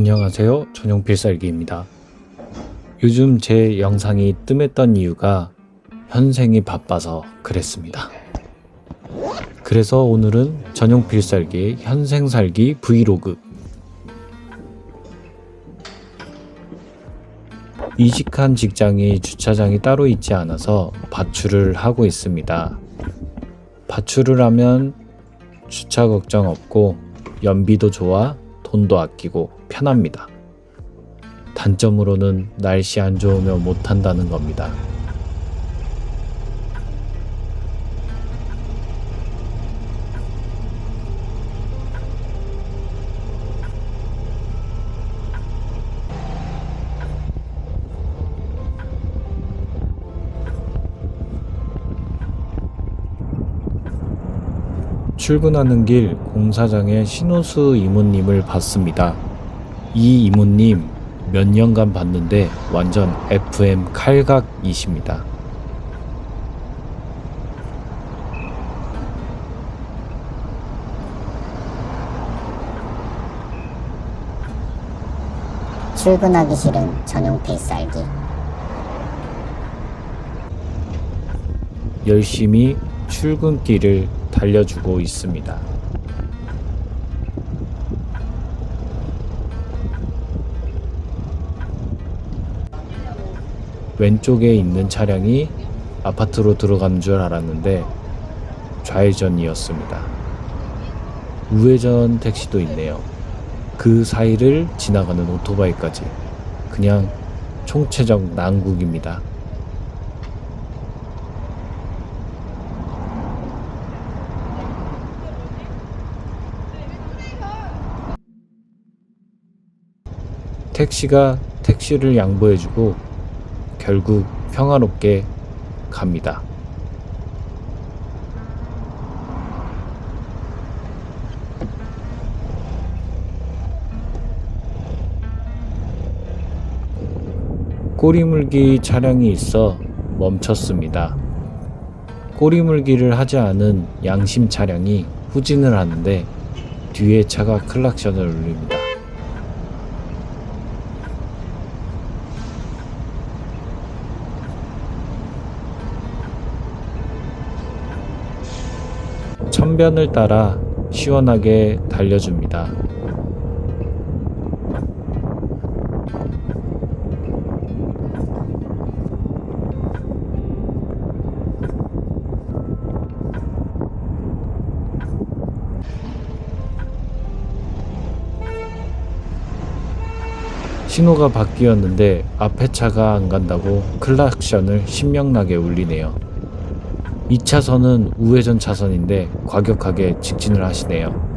안녕하세요. 전용 필살기입니다. 요즘 제 영상이 뜸했던 이유가 현생이 바빠서 그랬습니다. 그래서 오늘은 전용 필살기 현생 살기 브이로그 이직한 직장이 주차장이 따로 있지 않아서 바출을 하고 있습니다. 바출을 하면 주차 걱정 없고 연비도 좋아 돈도 아끼고 편합니다. 단점으로는 날씨 안 좋으면 못 한다는 겁니다. 출근하는 길 공사장에 신호수 이모님을 봤습니다. 이 이모님 몇 년간 봤는데 완전 FM 칼각이십니다. 출근하기 싫은 전용 필살기. 열심히 출근길을 달려주고 있습니다. 왼쪽에 있는 차량이 아파트로 들어가는 줄 알았는데 좌회전이었습니다. 우회전 택시도 있네요. 그 사이를 지나가는 오토바이까지 그냥 총체적 난국입니다. 택시가 택시를 양보해주고 결국 평화롭게 갑니다. 꼬리물기 차량이 있어 멈췄습니다. 꼬리물기를 하지 않은 양심 차량이 후진을 하는데 뒤에 차가 클락션을 울립니다. 천변을 따라 시원하게 달려줍니다. 신호가 바뀌었는데 앞에 차가 안 간다고 클락션을 신명나게 울리네요. 2차선은 우회전 차선인데 과격하게 직진을 하시네요.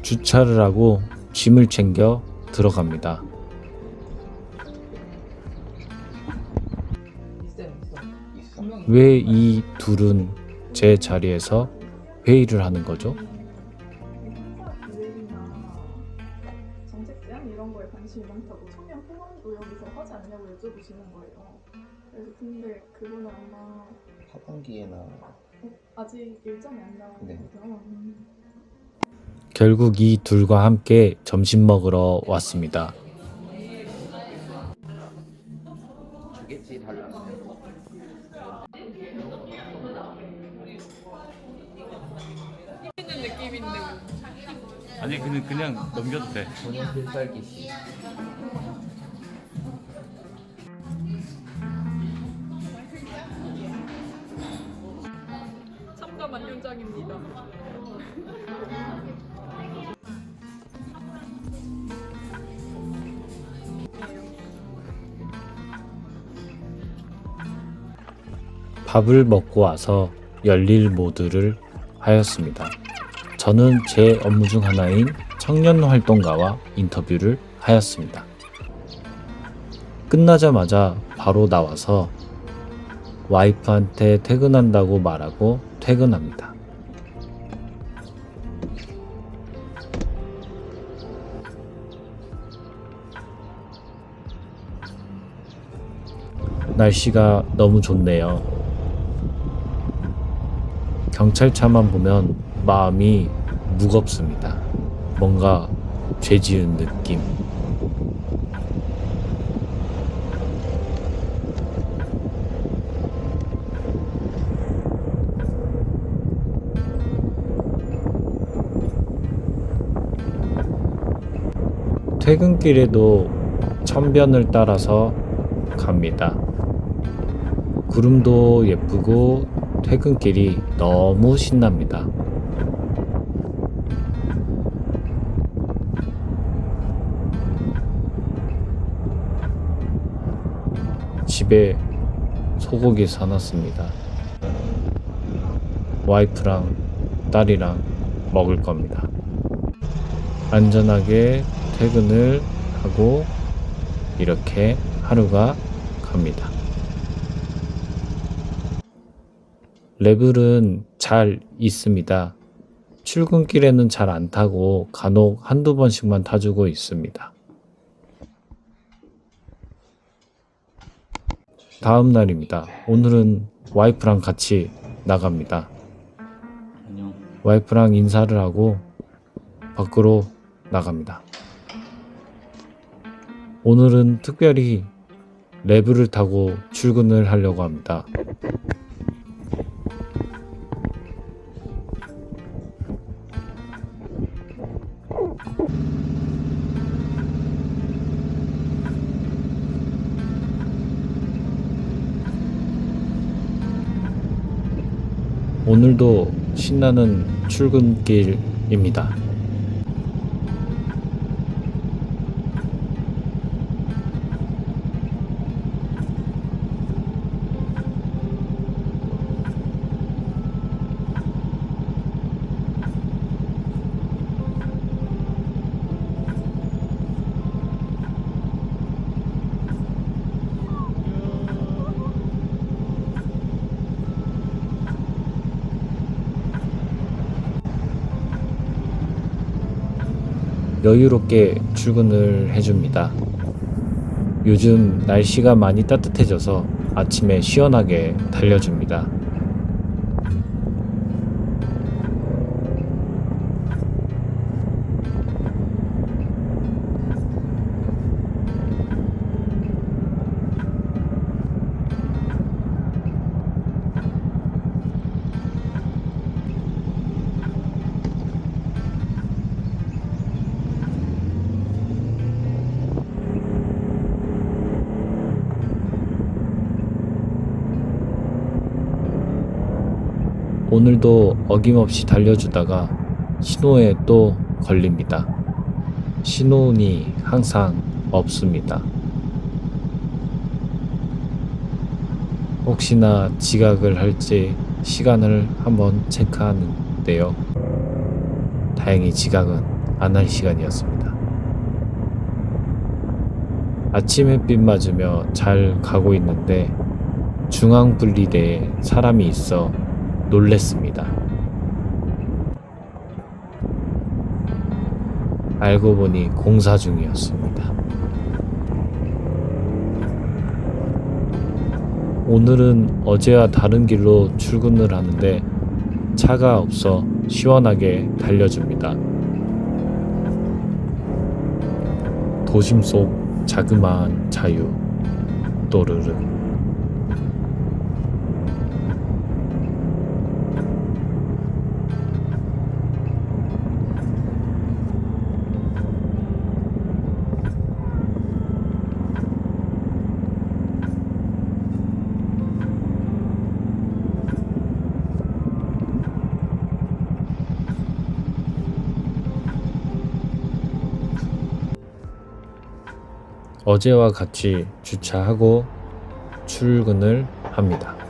주차를 하고 짐을 챙겨 들어갑니다. 왜 이 둘은 제 자리에서 회의를 하는 거죠? 근데 아마 하반기에나 아직 일정이 안 네. 나와서 결국 이 둘과 함께 점심 먹으러 왔습니다. 아니 그냥 그냥 넘겨도 돼. 전용 필살기 씨 참가 만년장입니다. 밥을 먹고 와서 열일 모드를 하였습니다. 저는 제 업무 중 하나인 청년 활동가와 인터뷰를 하였습니다. 끝나자마자 바로 나와서 와이프한테 퇴근한다고 말하고 퇴근합니다. 날씨가 너무 좋네요. 경찰차만 보면 마음이 무겁습니다. 뭔가 죄 지은 느낌. 퇴근길에도 천변을 따라서 갑니다. 구름도 예쁘고 퇴근길이 너무 신납니다. 집에 소고기 사놨습니다. 와이프랑 딸이랑 먹을 겁니다. 안전하게 퇴근을 하고 이렇게 하루가 갑니다. 레벨은 잘 있습니다. 출근길에는 잘 안 타고 간혹 한두 번씩만 타주고 있습니다. 다음 날입니다. 오늘은 와이프랑 같이 나갑니다. 안녕. 와이프랑 인사를 하고 밖으로 나갑니다. 오늘은 특별히 레브를 타고 출근을 하려고 합니다. 오늘도 신나는 출근길입니다. 여유롭게 출근을 해줍니다. 요즘 날씨가 많이 따뜻해져서 아침에 시원하게 달려줍니다. 오늘도 어김없이 달려주다가 신호에 또 걸립니다. 신호운이 항상 없습니다. 혹시나 지각을 할지 시간을 한번 체크하는데요. 다행히 지각은 안 할 시간이었습니다. 아침 햇빛 맞으며 잘 가고 있는데 중앙 분리대에 사람이 있어 놀랬습니다. 알고 보니 공사 중이었습니다. 오늘은 어제와 다른 길로 출근을 하는데 차가 없어 시원하게 달려줍니다. 도심 속 자그마한 자유 또르르 어제와 같이 주차하고 출근을 합니다.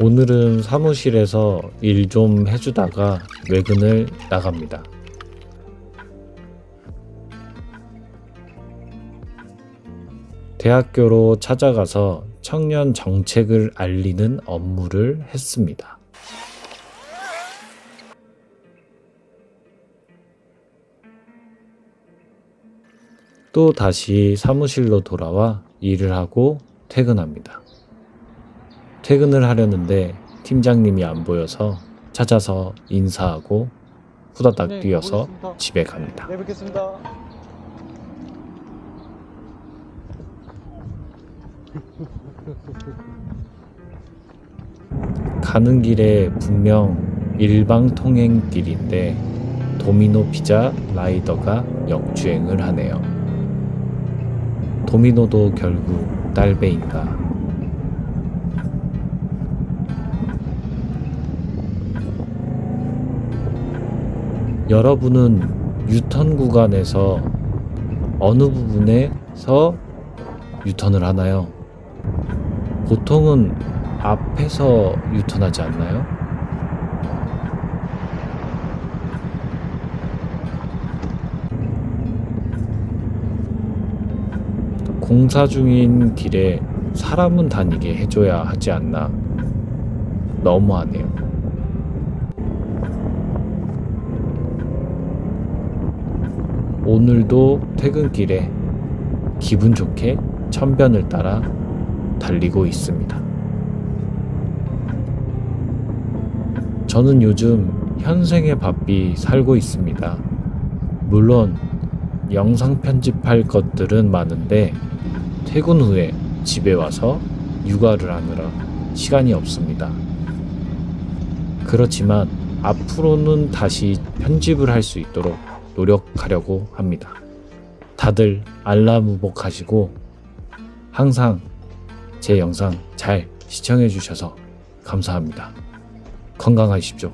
오늘은 사무실에서 일 좀 해주다가 외근을 나갑니다. 대학교로 찾아가서 청년 정책을 알리는 업무를 했습니다. 또 다시 사무실로 돌아와 일을 하고 퇴근합니다. 퇴근을 하려는데 팀장님이 안 보여서 찾아서 인사하고 후다닥 네, 뛰어서 가보겠습니다. 집에 갑니다. 네, 뵙겠습니다. 가는 길에 분명 일방 통행길인데 도미노 피자 라이더가 역주행을 하네요. 도미노도 결국 딸배인가. 여러분은 유턴 구간에서 어느 부분에서 유턴을 하나요? 보통은 앞에서 유턴하지 않나요? 공사 중인 길에 사람은 다니게 해줘야 하지 않나. 너무하네요. 오늘도 퇴근길에 기분 좋게 천변을 따라 달리고 있습니다. 저는 요즘 현생에 바삐 살고 있습니다. 물론 영상 편집할 것들은 많은데 퇴근 후에 집에 와서 육아를 하느라 시간이 없습니다. 그렇지만 앞으로는 다시 편집을 할 수 있도록 노력하려고 합니다. 다들 알람우복 하시고 항상 제 영상 잘 시청해 주셔서 감사합니다. 건강하십시오.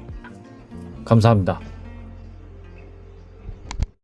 감사합니다.